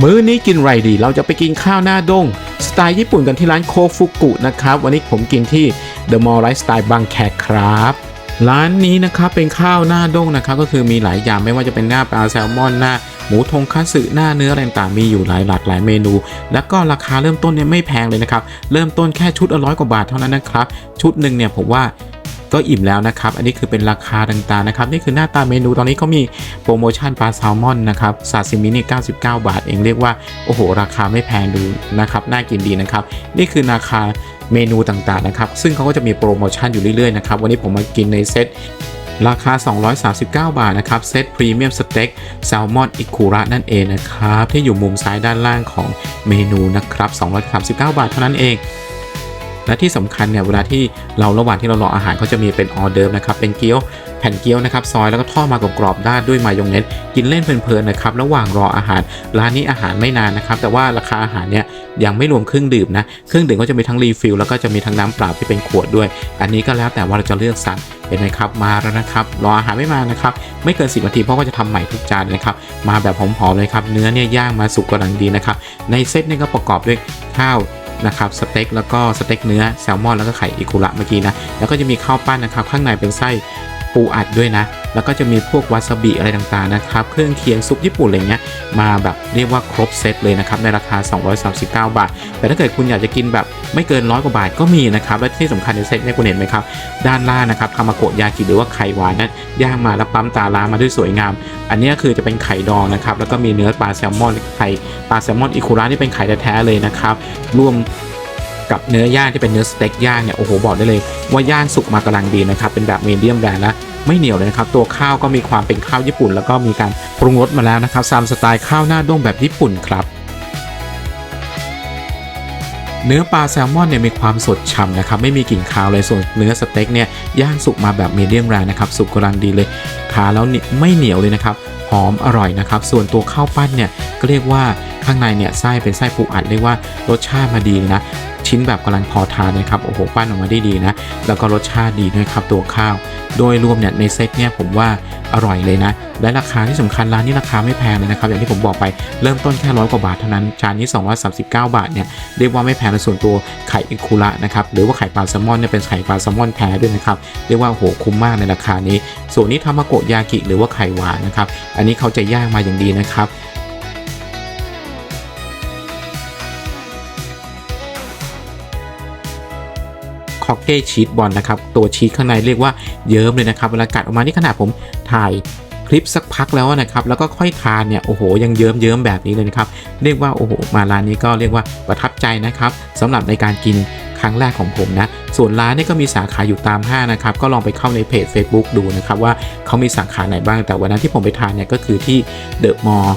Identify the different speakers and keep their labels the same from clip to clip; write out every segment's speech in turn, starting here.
Speaker 1: มื้อนี้กินไรดี เราจะไปกินข้าวหน้าด้งสไตล์ญี่ปุ่นกันที่ร้านโคฟุกุนะครับ วันนี้ผมกินที่ The Mall Lifestyle บางแคครับ ร้านนี้นะครับเป็นข้าวหน้าด้งนะครับก็คือมีหลายอย่างไม่ว่าจะเป็นหน้าปลาแซลมอนหน้าหมูทงคัตสึหน้าเนื้ออะไรต่างมีอยู่หลายหลากหลายเมนู แล้วก็ราคาเริ่มต้นเนี่ยไม่แพงเลยนะครับ เริ่มต้นแค่ชุดละร้อยกว่าบาทเท่านั้นนะครับ ชุดหนึ่งเนี่ยผมว่า ก็อิ่มแล้วนะครับ อันนี้คือเป็นราคาต่างๆนะครับ นี่คือหน้าตาเมนูตอนนี้เขามีโปรโมชั่นปลาแซลมอนนะครับซาซิมินี่99 บาท เองเรียกว่าโอ้โห ราคาไม่แพงดูนะครับน่ากินดีนะครับ นี่คือราคาเมนูต่างๆนะครับ ซึ่งเขาก็จะมีโปรโมชั่นอยู่เรื่อยๆนะครับวันนี้ผมมากินในเซตราคา 239 บาท นะครับ เซตพรีเมียมสเต็กแซลมอนอิคุระนั่นเองนะครับ ที่อยู่มุมซ้ายด้านล่างของเมนูนะครับ 239 บาทเท่านั้นเอง และที่สำคัญเนี่ยเวลาที่เราระหว่างที่เรารออาหารเขาจะมีเป็นออเดิร์ฟนะครับเป็นเกี๊ยวแผ่นเกี๊ยวนะครับซอยแล้วก็ทอดมากรอบๆด้านด้วยมายองเนสกินเล่นเพลินๆนะครับระหว่างรออาหารร้านนี้อาหารไม่นานนะครับแต่ว่าราคาอาหารเนี่ยยังไม่รวมเครื่องดื่มนะเครื่องดื่มก็จะมีทั้งรีฟิลแล้วก็จะมีทั้งน้ำเปล่าที่เป็นขวดด้วย อันนี้ก็แล้วแต่ว่าเราจะเลือกสั่งเห็นไหมครับมาแล้วนะครับรออาหารไม่มานะครับไม่เกิน10นาทีเพราะว่าจะทำใหม่ทุกจานนะครับมาแบบหอมๆเลยครับเนื้อเนี่ยย่างมาสุกกำลังดีนะครับในเซตเนี่ยก็ประกอบด้วยข้าว นะครับสเต็กแล้วก็สเต็กเนื้อแซลมอนแล้วก็ไข่อิคุระเมื่อกี้นะแล้วก็จะมีข้าวปั้นนะครับข้างในเป็นไส้ปูอัดด้วยนะ แล้วก็จะมีพวกวาซาบิอะไรต่างๆนะครับ เครื่องเคียงซุปญี่ปุ่นอะไรเงี้ยมาแบบเรียกว่าครบเซตเลยนะครับในราคา 239 บาท แต่ถ้าเกิดคุณอยากจะกินแบบไม่เกินร้อยกว่าบาทก็มีนะครับ และที่สำคัญในเซตเนี่ยคุณเห็นไหมครับ ด้านล่างนะครับทามาโกะยากิหรือว่าไข่หวานนั้นย่างมาแล้วปั๊มตาลามาด้วยสวยงาม อันนี้คือจะเป็นไข่ดองนะครับแล้วก็มีเนื้อปลาแซลมอนไข่ปลาแซลมอนอิคุระนี่เป็นไข่แท้ๆเลยนะครับรวมกับเนื้อย่างที่เป็นเนื้อสเต็กย่างเนี่ยโอ้โหบอกได้เลยว่าย่างสุกมากำลังดีนะครับเป็นแบบมีเดียมแรและ ไม่เหนียวเลยนะครับ ตัวข้าวก็มีความเป็นข้าวญี่ปุ่น แล้วก็มีการปรุงรสมาแล้วนะครับตามสไตล์ข้าวหน้าด้งแบบญี่ปุ่นครับเนื้อปลาแซลมอนเนี่ยมีความสดฉ่ำนะครับไม่มีกลิ่นคาวเลยส่วนเนื้อสเต็กเนี่ยย่างสุกมาแบบมีเดียมแรงนะครับสุกกำลังดีเลย ทานแล้วเนี่ยไม่เหนียวเลยนะครับหอมอร่อยนะครับ ส่วนตัวข้าวปั้นเนี่ยก็เรียกว่าข้างในเนี่ยไส้เป็นไส้ปูอัดเรียกว่ารสชาติมาดีนะ ชิ้นแบบกำลังพอทานนะครับโอ้โหปั้นออกมาได้ดีนะ แล้วก็รสชาติดีด้วยครับตัวข้าว โดยรวมเนี่ยในเซตเนี่ยผมว่าอร่อยเลยนะ และราคาที่สำคัญร้านนี้ราคาไม่แพงเลยนะครับ อย่างที่ผมบอกไปเริ่มต้นแค่ร้อยกว่าบาทเท่านั้นจานนี้ 239 บาทเนี่ยเรียกว่าไม่แพงในส่วนตัวไข่อิคุระนะครับหรือว่าไข่ปลาแซลมอนเนี่ยเป็นไข่ปลาแซลมอนแท้ด้วยนะครับเรียกว่าโหคุ้มมากในราคานี้ ส่วนนี้ทามาโกะยากิหรือว่าไข่หวานนะครับ อันนี้เขาจะย่างมาอย่างดีนะครับคอกเก้ชีสบอลนะครับ ตัวชีสข้างในเรียกว่าเยิ้มเลยนะครับเวลากัดออกมานี่ขนาดผมถ่ายคลิปสักพักแล้วนะครับ แล้วก็ค่อยทานเนี่ยโอ้โหยังเยิ้มเยิ้มแบบนี้เลยนะครับ เรียกว่าโอ้โหมาร้านนี้ก็เรียกว่าประทับใจนะครับสำหรับในการกิน ครั้งแรกของผมนะ ส่วนร้านนี่ก็มีสาขาอยู่ตามห้างนะครับ ก็ลองไปเข้าในเพจ Facebook ดูนะครับว่าเขามีสาขาไหนบ้าง แต่วันนั้นที่ผมไปทานเนี่ยก็คือที่เดอะมอลล์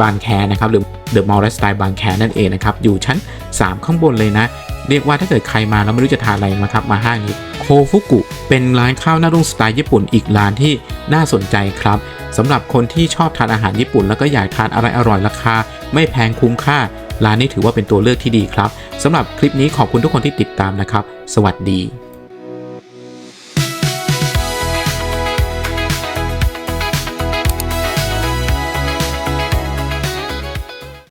Speaker 1: บางแคนะครับหรือเดอะมอลล์ไลฟ์สไตล์บางแคนั่นเองนะครับ อยู่ชั้น 3 ข้างบนเลยนะ เรียกว่าถ้าเกิดใครมาแล้วไม่รู้จะทานอะไรมาครับ มาห้างนี้โคฟุกุ เป็นร้านข้าวหน้ารุ่งสไตล์ญี่ปุ่นอีกร้านที่น่าสนใจครับสำหรับคนที่ชอบทานอาหารญี่ปุ่น แล้วก็อยากทานอะไรอร่อยราคา ไม่แพงคุ้มค่า ร้านนี้ถือว่าเป็นตัวเลือกที่ดีครับ สำหรับคลิปนี้ขอบคุณทุกคนที่ติดตามนะครับ สวัสดี